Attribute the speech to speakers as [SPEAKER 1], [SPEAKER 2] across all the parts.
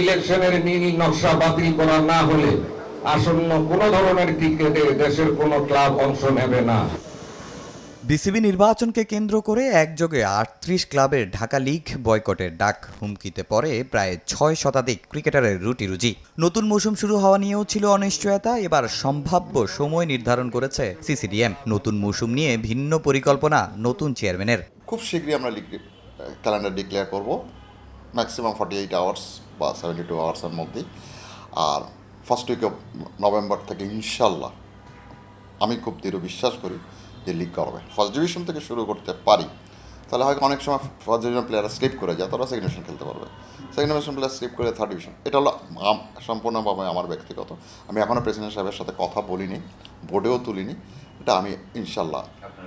[SPEAKER 1] ইলেকশনের নীল নকশা বাতিল করা না হলে আসন্ন কোনো ধরনের ক্রিকেটে দেশের কোনো ক্লাব অংশ নেবে না।
[SPEAKER 2] বিসিবি নির্বাচনকে কেন্দ্র করে একযোগে আটত্রিশ ক্লাবের ঢাকা লিগ বয়কটের ডাক হুমকিতে পড়ে প্রায় ছয় শতাধিক ক্রিকেটারের রুটি রুজি। নতুন মৌসুম শুরু হওয়া নিয়েও ছিল অনিশ্চয়তা এবার সম্ভাব্য সময় নির্ধারণ করেছে সিসিডিএম। নতুন মৌসুম নিয়ে ভিন্ন পরিকল্পনা নতুন চেয়ারম্যানের।
[SPEAKER 3] খুব শীঘ্রই আমরা ক্যালেন্ডার ডিক্লেয়ার করব। ম্যাক্সিমাম ফর্টি এইট আওয়ার্স বা সেভেন্টি টু আওয়ার্সের মধ্যেই আর ফার্স্ট উইক অফ নভেম্বর থেকে ইনশাল্লাহ আমি খুব দৃঢ় বিশ্বাস করি যে লিগ করবে। ফার্স্ট ডিভিশন থেকে শুরু করতে পারি। তাহলে হয়তো অনেক সময় ফার্স্ট ডিভিশন প্লেয়াররা স্লিপ করে যায় তারা সেকেন্ড ডিভিশন খেলতে পারবে। সেকেন্ড ডিভিশন প্লেয়ার স্লিপ করে থার্ড ডিভিশন এটা হলো সম্পূর্ণভাবে আমার ব্যক্তিগত। আমি এখনও প্রেসিডেন্ট সাহেবের সাথে কথা বলিনি বোর্ডেও তুলিনি। এটা আমি ইনশাল্লাহ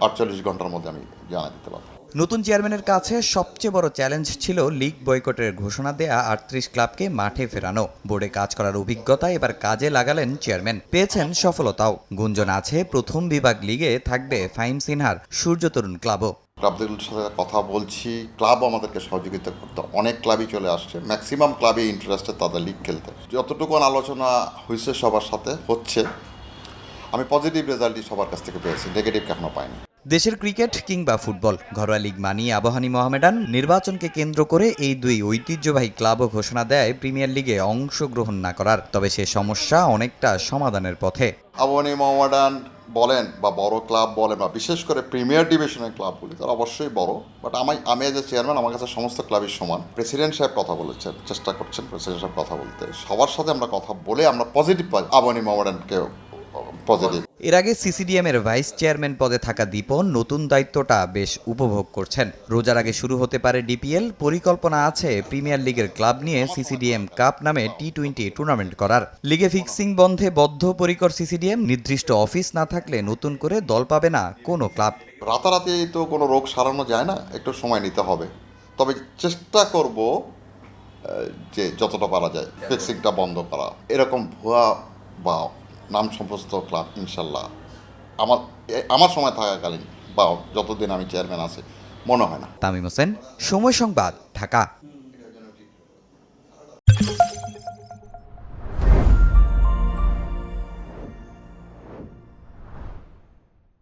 [SPEAKER 3] আটচল্লিশ ঘণ্টার মধ্যে আমি জানা দিতে পারব।
[SPEAKER 2] নতুন চেয়ারম্যানের কাছে সবচেয়ে বড় চ্যালেঞ্জ ছিল লিগ বয়কটের ঘোষণা দেয়া আটত্রিশ ক্লাবকে মাঠে ফেরানো। বোর্ডে কাজ করার অভিজ্ঞতা এবার কাজে লাগালেন চেয়ারম্যান। পেয়েছেন সফলতাও। গুঞ্জন আছে, প্রথম বিভাগ লিগে থাকবে ফাইম সিনহার সূর্য তরুণ ক্লাবও
[SPEAKER 3] ক্লাবগুলোর সাথে কথা বলছি, ক্লাব আমাদেরকে সহযোগিতা করতে। অনেক ক্লাবই চলে আসছে, ম্যাক্সিমাম ক্লাবই ইন্টারেস্টেড তাদের লিগ খেলতে। যতটুকু আলোচনা হয়েছে সবার সাথে, হচ্ছে। আমি পজিটিভ রেজাল্টই সবার কাছ থেকে পেয়েছি নেগেটিভ এখনও পাইনি।
[SPEAKER 2] দেশের ক্রিকেট কিংবা ফুটবল, ঘরোয়া লিগ মানিয়ে আবাহনী মোহামেডান নির্বাচনকে কেন্দ্র করে এই দুই ঐতিহ্যবাহী ক্লাবও ঘোষণা দেয় প্রিমিয়ার লিগে অংশগ্রহণ না করার, তবে সে সমস্যা অনেকটা সমাধানের পথে।
[SPEAKER 3] আবহানী মোহামেডান বলেন বা বড় ক্লাব বলেন বা বিশেষ করে প্রিমিয়ার ডিভিশনের ক্লাবগুলি তারা অবশ্যই বড়, বাট আমি আমি এজ এ চেয়ারম্যান আমার কাছে সমস্ত ক্লাবই সমান। প্রেসিডেন্ট সাহেব কথা বলেছেন, চেষ্টা করছেন প্রেসিডেন্ট সাহেব কথা বলতে। সবার সাথে আমরা কথা বলে আমরা পজিটিভ পাই আবহানী মোহামেডানকে পজিটিভ
[SPEAKER 2] এর আগে সিসিডিএম এর ভাইস চেয়ারম্যান পদে থাকা দীপন নতুন দায়িত্বটা বেশ উপভোগ করছেন। রোজার আগে শুরু হতে পারে ডিপিএল পরিকল্পনা আছে প্রিমিয়ার লিগের ক্লাব নিয়ে সিসিডিএম কাপ নামে টি টোয়েন্টি টুর্নামেন্ট করার। লিগে ফিক্সিং বন্ধে বদ্ধপরিকর সিসিডিএম নির্দিষ্ট অফিস না থাকলে নতুন করে দল পাবে না কোনো ক্লাব।
[SPEAKER 3] রাতারাতি তো কোনো রোগ সারানো যায় না একটু সময় নিতে হবে। তবে চেষ্টা করব যে যতটা পারা যায় ফিক্সিংটা বন্ধ করা। এরকম ভুয়া বা নাম সম্প্রস্ত ক্লাব, ইনশাল্লাহ। আমার আমার সময় থাকাকালীন বা যতদিন আমি চেয়ারম্যান আছি, মনে হয় না।
[SPEAKER 2] তামিম হোসেন, সময় সংবাদ, ঢাকা।